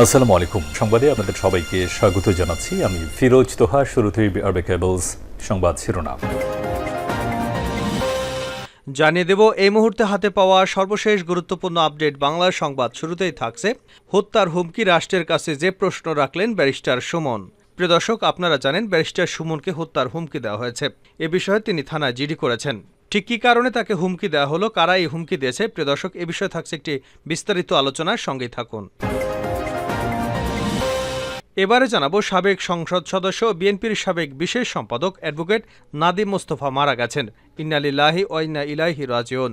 আসসালামু আলাইকুম। সংবাদে আপনাদের সবাইকে স্বাগত জানাচ্ছি। আমি ফিরোজ তোহা, শুরুতেই আরবে কেবলস সংবাদ শিরোনাম। জানিয়ে দেব, এই মুহূর্তে হাতে পাওয়া সর্বশেষ গুরুত্বপূর্ণ আপডেট বাংলার সংবাদ শুরুতেই থাকছে। হত্যার হুমকি রাষ্ট্রের কাছে যে প্রশ্ন রাখলেন ব্যারিস্টার সুমন। প্রিয় দর্শক, আপনারা জানেন ব্যারিস্টার সুমনকে হত্যার হুমকি দেওয়া হয়েছে। এ বিষয়ে তিনি থানায় জিডি করেছেন। ঠিক কী কারণে তাকে হুমকি দেওয়া হলো, কারা এই হুমকি দিয়েছে? প্রিয় দর্শক, এ বিষয়ে থাকছে একটি বিস্তারিত আলোচনার সঙ্গেই থাকুন। এবারে জানাব সাবেক সংসদ সদস্য বিএনপির সাবেক বিশেষ সম্পাদক অ্যাডভোকেট নাদিম মোস্তফা মারা গেছেন। ইন্নালিল্লাহি ওয়াইনা ইলাহি রাজিউন।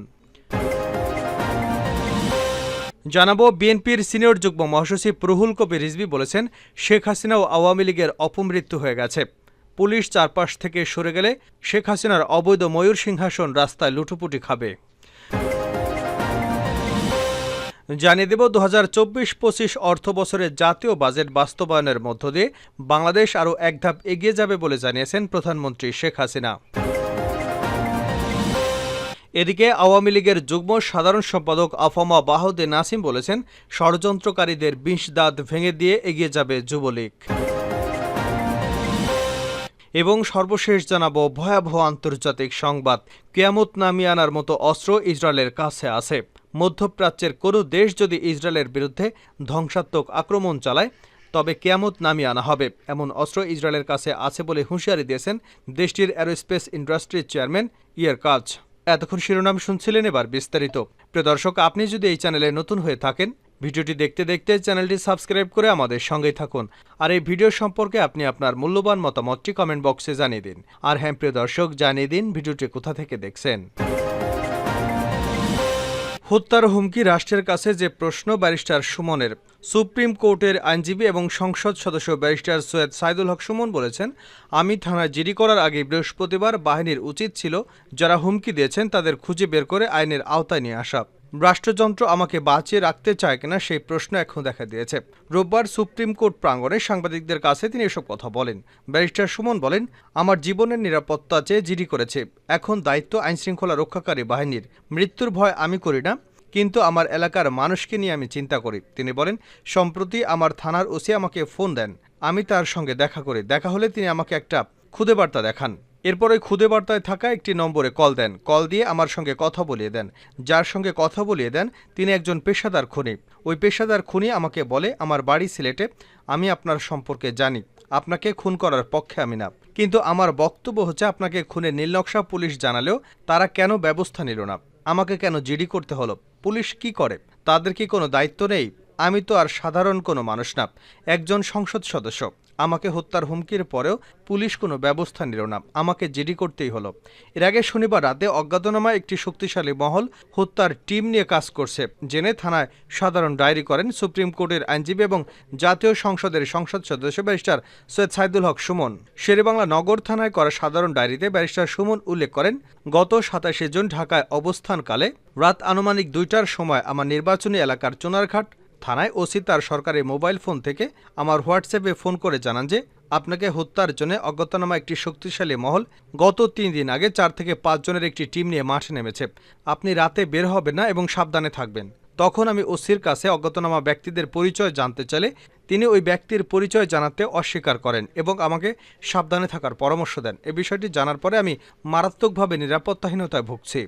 জানাব বিএনপির সিনিয়র যুগ্ম মহাসচিব প্রহুল কবির রিজভি বলেছেন, শেখ হাসিনা ও আওয়ামী লীগের অপমৃত্যু হয়ে গেছে। পুলিশ চারপাশ থেকে সরে গেলে শেখ হাসিনার অবৈধ ময়ূর সিংহাসন রাস্তায় লুটোপুটি খাবে। জানিয়ে দেব দু হাজার চব্বিশ পঁচিশ অর্থ বছরের জাতীয় বাজেট বাস্তবায়নের মধ্য দিয়ে বাংলাদেশ আরও এক ধাপ এগিয়ে যাবে বলে জানিয়েছেন প্রধানমন্ত্রী শেখ হাসিনা। এদিকে আওয়ামী লীগের যুগ্ম সাধারণ সম্পাদক আফমা বাহুদে নাসিম বলেছেন, ষড়যন্ত্রকারীদের বিষ দাঁত ভেঙে দিয়ে এগিয়ে যাবে যুবলীগ। এবং সর্বশেষ জানাব, ভয়াবহ আন্তর্জাতিক সংবাদ, কেয়ামত নামিয়ে আনার মতো অস্ত্র ইসরায়েলের কাছে আছে। মধ্যপ্রাচ্যের কোনো দেশ যদি ইসরায়েলের বিরুদ্ধে ধ্বংসাত্মক আক্রমণ চালায়, তবে কেয়ামত নামিয়ে আনা হবে। এমন অস্ত্র ইসরায়েলের কাছে আছে বলে হুঁশিয়ারি দিয়েছেন দেশটির অ্যারোস্পেস ইন্ডাস্ট্রির চেয়ারম্যান ইয়ার কাজ এতক্ষণ শিরোনাম শুনছিলেন এবার বিস্তারিত। প্রিয় দর্শক, আপনি যদি এই চ্যানেলে নতুন হয়ে থাকেন, ভিডিওটি দেখতে দেখতে চ্যানেলটি সাবস্ক্রাইব করে আমাদের সঙ্গেই থাকুন। আর এই ভিডিও সম্পর্কে আপনি আপনার মূল্যবান মতামতটি কমেন্ট বক্সে জানিয়ে দিন। আর হ্যাঁ প্রিয় দর্শক, জানিয়ে দিন ভিডিওটি কোথা থেকে দেখছেন। হত্যার হুমকি রাষ্ট্রের কাছে যে প্রশ্ন ব্যারিস্টার সুমনের। সুপ্রিম কোর্টের আইনজীবী এবং সংসদ সদস্য ব্যারিস্টার সৈয়দ সাইদুল হক সুমন বলেছেন, আমি থানায় জিডি করার আগে বৃহস্পতিবার বাহিনীর উচিত ছিল যারা হুমকি দিয়েছেন তাদের খুঁজে বের করে আইনের আওতায় নিয়ে আসা। রাষ্ট্রযন্ত্র আমাকে বাঁচিয়ে রাখতে চায় কিনা সেই প্রশ্ন এখন দেখা দিয়েছে। রোববার সুপ্রিম কোর্ট প্রাঙ্গণে সাংবাদিকদের কাছে তিনি এসব কথা বলেন। ব্যারিস্টার সুমন বলেন, আমার জীবনের নিরাপত্তা চেয়ে জিডি করেছে। এখন দায়িত্ব আইনশৃঙ্খলা রক্ষাকারী বাহিনীর। মৃত্যুর ভয় আমি করি না, কিন্তু আমার এলাকার মানুষকে নিয়ে আমি চিন্তা করি। তিনি বলেন, সম্প্রতি আমার থানার ওসি আমাকে ফোন দেন। আমি তার সঙ্গে দেখা করি। দেখা হলে তিনি আমাকে একটা খুদে বার্তা দেখান। এরপর খুদে বার্তায় থাকা একটি নম্বরে কল দেন। কল দিয়ে আমার সঙ্গে কথা বলিয়ে দেন। যার সঙ্গে কথা বলিয়ে দেন, তিনি একজন পেশাদার খুনি। ওই পেশাদার খুনি আমাকে বলে, আমার বাড়ি সিলেটে, আমি আপনার সম্পর্কে জানি। আপনাকে খুন করার পক্ষে আমি না। কিন্তু আমার বক্তব্য হচ্ছে আপনাকে খুনের নীলনকশা পুলিশ জানালেও তারা কেন ব্যবস্থা নিল না? আমাকে কেন জিডি করতে হলো? পুলিশ কি করে? তাদের কি কোনো দায়িত্ব নেই? আমি তো আর সাধারণ কোনো মানুষ না। একজন সংসদ সদস্য। আমাকে হত্যার হুমকির পরেও পুলিশ কোনো ব্যবস্থা নিল না। আমাকে জিডি করতেই হলো। এর আগে শনিবার রাতে অজ্ঞাতনামা একটি শক্তিশালী মহল হত্যার টিম নিয়ে কাজ করছে, জেনে থানায় সাধারণ ডায়েরি করেন সুপ্রিম কোর্টের আইনজীবী এবং জাতীয় সংসদের সংসদ সদস্য ব্যারিস্টার সৈয়দ সাইদুল হক সুমন। শেরেবাংলা নগর থানায় করা সাধারণ ডায়েরিতে ব্যারিস্টার সুমন উল্লেখ করেন, গত সাতাশে জুন ঢাকায় অবস্থানকালে রাত আনুমানিক দুইটার সময় আমার নির্বাচনী এলাকার চুনারঘাট থানায় ওসি তার সরকারি মোবাইল ফোন থেকে আমার হোয়াটসঅ্যাপে ফোন করে জানান যে, আপনাকে হত্যার জন্য অজ্ঞাতনামা একটি শক্তিশালী মহল গত তিন দিন আগে চার থেকে পাঁচ জনের একটি টিম নিয়ে মাঠে নেমেছে। আপনি রাতে বের হবেন না এবং সাবধানে থাকবেন। তখন আমি ওসির কাছে অজ্ঞাতনামা ব্যক্তিদের পরিচয় জানতে চাইলে তিনি ওই ব্যক্তির পরিচয় জানাতে অস্বীকার করেন এবং আমাকে সাবধানে থাকার পরামর্শ দেন। এ বিষয়টি জানার পরে আমি মারাত্মকভাবে নিরাপত্তাহীনতায় ভুগছি।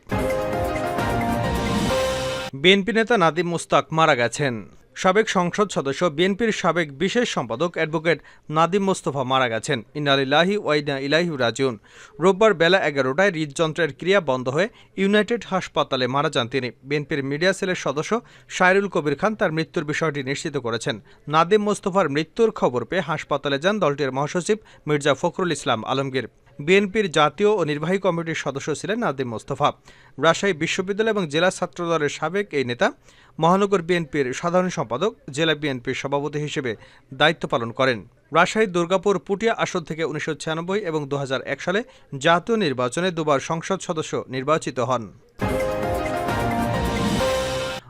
বিএনপি নেতা নাদিম মুস্তাক মারা গেছেন। সাবেক সংসদ সদস্য বিএনপির সাবেক বিশেষ সম্পাদক অ্যাডভোকেট নাদিম মোস্তফা মারা গেছেন। ইনালিল্লাহি ওয়াইনা ইলাহি রাজিউন। রোববার বেলা এগারোটায় হৃদযন্ত্রের ক্রিয়া বন্ধ হয়ে ইউনাইটেড হাসপাতালে মারা যান তিনি। বিএনপির মিডিয়া সেলের সদস্য শায়রুল কবির খান তার মৃত্যুর বিষয়টি নিশ্চিত করেছেন। নাদিম মোস্তফার মৃত্যুর খবর পেয়ে হাসপাতালে যান দলটির মহাসচিব মির্জা ফখরুল ইসলাম আলমগীর। বিএনপির জাতীয় ও নির্বাহী কমিটির সদস্য ছিলেন নাদিম মোস্তফা। রাজশাহী বিশ্ববিদ্যালয় এবং জেলা ছাত্রদলের সাবেক এই নেতা মহানগর বিএনপির সাধারণ সম্পাদক, জেলা বিএনপির সভাপতি হিসেবে দায়িত্ব পালন করেন। রাজশাহী, দুর্গাপুর, পুটিয়া আসন থেকে উনিশশো ছিয়ানব্বই এবং দু হাজার এক সালে জাতীয় নির্বাচনে দুবার সংসদ সদস্য নির্বাচিত হন।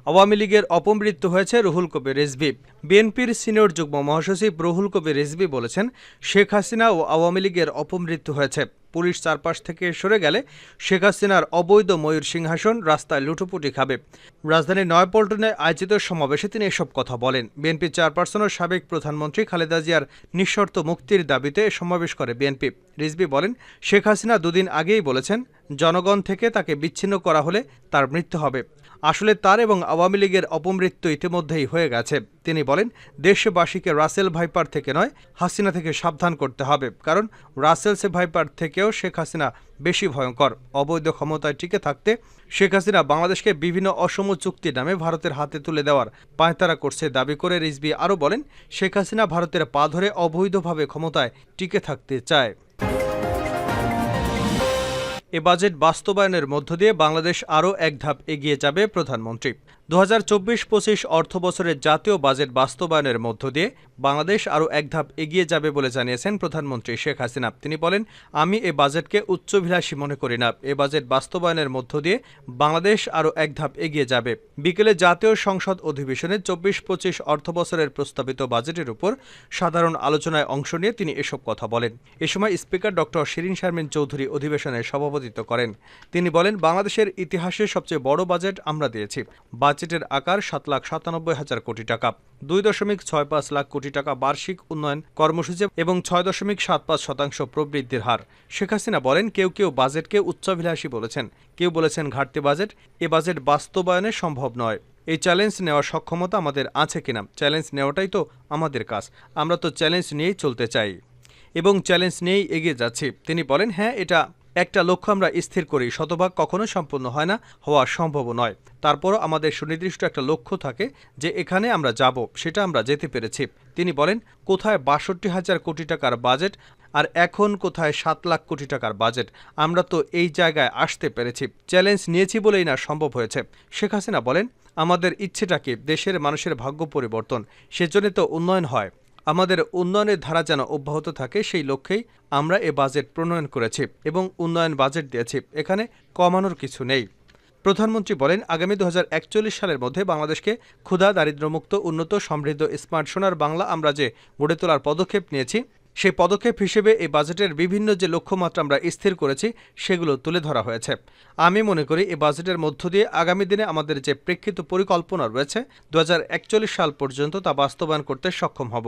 আওয়ামী লীগের অপমৃত্যু হয়েছে রুহুল কবির রিজভি। বিএনপির সিনিয়র যুগ্ম মহাসচিব রুহুল কবির রিজভি বলেছেন, শেখ হাসিনা ও আওয়ামী লীগের অপমৃত্যু হয়েছে। পুলিশ চারপাশ থেকে সরে গেলে শেখ হাসিনার অবৈধ ময়ূর সিংহাসন রাস্তায় লুটোপুটি খাবে। রাজধানীর নয়াপল্টনে আয়োজিত সমাবেশে তিনি এসব কথা বলেন। বিএনপি চেয়ারপারসন ও সাবেক প্রধানমন্ত্রী খালেদা জিয়ার নিঃশর্ত মুক্তির দাবিতে সমাবেশ করে বিএনপি। রিজভি বলেন, শেখ হাসিনা দুদিন আগেই বলেছেন জনগণ থেকে তাকে বিচ্ছিন্ন করা হলে তার মৃত্যু হবে। আসলে তার এবং আওয়ামী লীগের অপমৃত্যু ইতিমধ্যেই হয়ে গেছে। তিনি বলেন, দেশবাসীকে রাসেল ভাইপার থেকে নয়, হাসিনা থেকে সাবধান করতে হবে। কারণ রাসেলসে ভাইপার থেকেও শেখ হাসিনা বেশি ভয়ঙ্কর। অবৈধ ক্ষমতায় টিকে থাকতে শেখ হাসিনা বাংলাদেশকে বিভিন্ন অসম চুক্তির নামে ভারতের হাতে তুলে দেওয়ার পায়তারা করছে দাবি করে রিজবি আরও বলেন, শেখ হাসিনা ভারতের পা ধরে অবৈধভাবে ক্ষমতায় টিকে থাকতে চায়। এ বাজেট বাস্তবায়নের মধ্য দিয়ে বাংলাদেশ আরও এক ধাপ এগিয়ে যাবে প্রধানমন্ত্রী। দু হাজার চব্বিশ পঁচিশ অর্থ বছরের জাতীয় বাজেট বাস্তবায়নের মধ্য দিয়ে বাংলাদেশ আরও এক ধাপ এগিয়ে যাবে বলে জানিয়েছেন প্রধানমন্ত্রী শেখ হাসিনা। তিনি বলেন, আমি এ বাজেটকে উচ্চভিলাষী মনে করি না। এ বাজেট বাস্তবায়নের মধ্য দিয়ে বাংলাদেশ আরও এক ধাপ এগিয়ে যাবে। বিকেলে জাতীয় সংসদ অধিবেশনে চব্বিশ পঁচিশ অর্থ বছরের প্রস্তাবিত বাজেটের উপর সাধারণ আলোচনায় অংশ নিয়ে তিনি এসব কথা বলেন। এ সময় স্পিকার ডক্টর শিরিন শারমিন চৌধুরী অধিবেশনে সভাপতিত্ব করেন। তিনি বলেন, বাংলাদেশের ইতিহাসে সবচেয়ে বড় বাজেট আমরা দিয়েছি। বাজেটের আকার সাত লাখ সাতানব্বই হাজার কোটি টাকা। দুই দশমিক ছয় পাঁচ লাখ কোটি টাকা বার্ষিক উন্নয়ন কর্মসূচি এবং ছয় দশমিক সাত পাঁচ শতাংশ প্রবৃদ্ধির হার। শেখ হাসিনা বলেন, কেউ কেউ বাজেটকে উচ্চাভিলাষী বলেছেন। কেউ বলেছেন ঘাটতি বাজেট, এ বাজেট বাস্তবায়নে সম্ভব নয়। এই চ্যালেঞ্জ নেওয়ার সক্ষমতা আমাদের আছে কিনা? চ্যালেঞ্জ নেওয়াটাই তো আমাদের কাজ। আমরা তো চ্যালেঞ্জ নিয়েই চলতে চাই। এবং চ্যালেঞ্জ নিয়েই এগিয়ে যাচ্ছি। তিনি বলেন হ্যাঁ এটা একটা লক্ষ্য আমরা স্থির করি, শতভাগ কখনো সম্পূর্ণ হয় না, হওয়া সম্ভব নয়। তারপরও আমাদের সুনির্দিষ্ট একটা লক্ষ্য থাকে যে এখানে আমরা যাব, সেটা আমরা যেতে পেরেছি। তিনি বলেন, কোথায় বাষট্টি হাজার কোটি টাকার বাজেট আর এখন কোথায় সাত লাখ কোটি টাকার বাজেট, আমরা তো এই জায়গায় আসতে পেরেছি, চ্যালেঞ্জ নিয়েছি বলেই না সম্ভব হয়েছে। শেখ হাসিনা বলেন, আমাদের ইচ্ছেটা কি দেশের মানুষের ভাগ্য পরিবর্তন, সেজন্য তো উন্নয়ন হয়। আমাদের উন্নয়নের ধারা যেন অব্যাহত থাকে, সেই লক্ষ্যেই আমরা এ বাজেট প্রণয়ন করেছি এবং উন্নয়ন বাজেট দিয়েছি। এখানে কমানোর কিছু নেই। প্রধানমন্ত্রী বলেন, আগামী দু হাজার একচল্লিশ সালের মধ্যে বাংলাদেশকে ক্ষুধা, দারিদ্র্যমুক্ত, উন্নত, সমৃদ্ধ, স্মার্ট সোনার বাংলা আমরা যে গড়ে তোলার পদক্ষেপ নিয়েছি সেই পদক্ষেপ হিসেবে এই বাজেটের বিভিন্ন যে লক্ষ্যমাত্রা আমরা স্থির করেছি, সেগুলো তুলে ধরা হয়েছে। আমি মনে করি এই বাজেটের মধ্য দিয়ে আগামী দিনে আমাদের যে প্রেক্ষিত পরিকল্পনা রয়েছে দু হাজার একচল্লিশ সাল পর্যন্ত তা বাস্তবায়ন করতে সক্ষম হব।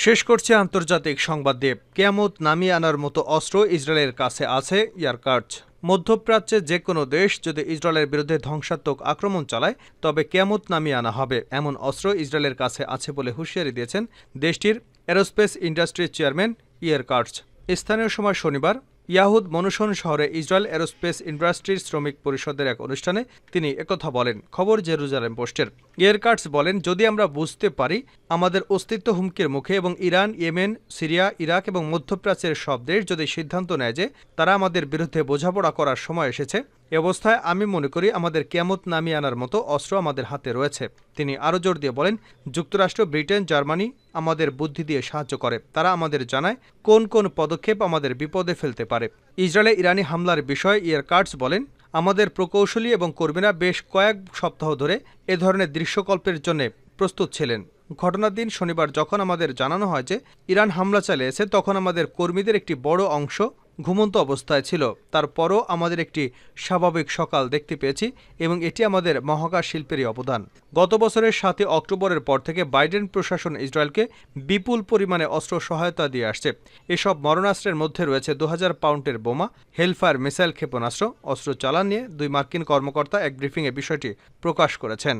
শেষ করছে আন্তর্জাতিক সংবাদ দিয়ে কেয়ামত নামিয়ে আনার মতো অস্ত্র ইসরায়েলের কাছে আছে ইয়ারকার্চ মধ্যপ্রাচ্যে যে কোনো দেশ যদি ইসরায়েলের বিরুদ্ধে ধ্বংসাত্মক আক্রমণ চালায়, তবে কেয়ামত নামিয়ে আনা হবে। এমন অস্ত্র ইসরায়েলের কাছে আছে বলে হুঁশিয়ারি দিয়েছেন দেশটির এরোস্পেস ইন্ডাস্ট্রির চেয়ারম্যান ইয়ারকার্চ স্থানীয় সময় শনিবার ইয়াহুদ মনুসন শহরে ইসরায়েল এরোস্পেস ইন্ডাস্ট্রির শ্রমিক পরিষদের এক অনুষ্ঠানে তিনি একথা বলেন। খবর জেরুজালেম পোস্টের। ইয়ারকার্টস বলেন, যদি আমরা বুঝতে পারি আমাদের অস্তিত্ব হুমকির মুখে এবং ইরান, ইয়েমেন, সিরিয়া, ইরাক এবং মধ্যপ্রাচ্যের সব দেশ যদি সিদ্ধান্ত নেয় যে তারা আমাদের বিরুদ্ধে বোঝাপড়া করার সময় এসেছে, এ অবস্থায় আমি মনে করি আমাদের কেয়ামত নামিয়ে আনার মতো অস্ত্র আমাদের হাতে রয়েছে। তিনি আরও জোর দিয়ে বলেন, যুক্তরাষ্ট্র, ব্রিটেন, জার্মানি আমাদের বুদ্ধি দিয়ে সাহায্য করে। তারা আমাদের জানায় কোন কোন পদক্ষেপ আমাদের বিপদে ফেলতে পারে। ইসরায়েলে ইরানি হামলার বিষয়ে ইয়ার কার্টস বলেন, আমাদের প্রকৌশলী এবং কর্মীরা বেশ কয়েক সপ্তাহ ধরে এ ধরনের দৃশ্যকল্পের জন্য প্রস্তুত ছিলেন। ঘটনার দিন শনিবার যখন আমাদের জানানো হয় যে ইরান হামলা চালিয়েছে, তখন আমাদের কর্মীদের একটি বড় অংশ ঘুমন্ত অবস্থায় ছিল। তারপরও আমাদের একটি স্বাভাবিক সকাল দেখতে পেয়েছি এবং এটি আমাদের মহাকাশ শিল্পেরই অবদান। গত বছরের সাতই অক্টোবরের পর থেকে বাইডেন প্রশাসন ইসরায়েলকে বিপুল পরিমাণে অস্ত্র সহায়তা দিয়ে আসছে। এসব মরণাস্ত্রের মধ্যে রয়েছে দু হাজার পাউন্ডের বোমা, হেলফায়ার মিসাইল ক্ষেপণাস্ত্র, অস্ত্র চালান নিয়ে দুই মার্কিন কর্মকর্তা এক ব্রিফিংয়ে বিষয়টি প্রকাশ করেছেন।